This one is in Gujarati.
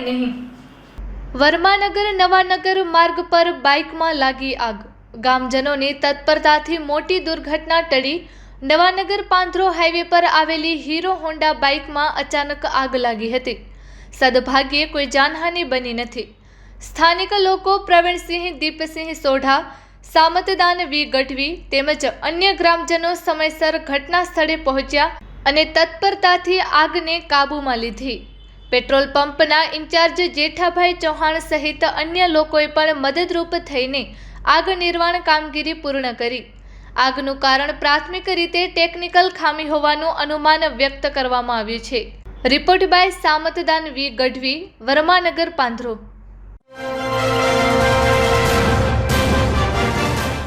નહીં. વર્માનગર, નવાનગર માર્ગ પર બાઇકમાં લાગી આગ. ગામજનોની તત્પરતાથી મોટી દુર્ઘટના ટળી. નવાનગર પાંથરો હાઈવે પર આવેલી હીરો હોન્ડા બાઇકમાં અચાનક આગ લાગી હતી. સદભાગ્યે કોઈ જાનહાનિ બની નથી. સ્થાનિક લોકો પ્રવીણસિંહ, દીપસિંહ સોઢા, સામતદાન વી ગઢવી તેમજ અન્ય ગ્રામજનો સમયસર ઘટના સ્થળે પહોંચ્યા. અને તત્પરતાથી આગને કાબૂમાં લીધી. પેટ્રોલ પંપના ઇન્ચાર્જ જેઠાભાઈ ચૌહાણ સહિત અન્ય લોકોએ પણ મદદરૂપ થઈને આગ નિર્વાણ કામગીરી પૂર્ણ કરી. આગનું કારણ પ્રાથમિક રીતે ટેકનિકલ ખામી હોવાનું અનુમાન વ્યક્ત કરવામાં આવ્યું છે. Report by Samatdan V Gadhvi Varmanagar પાંથરો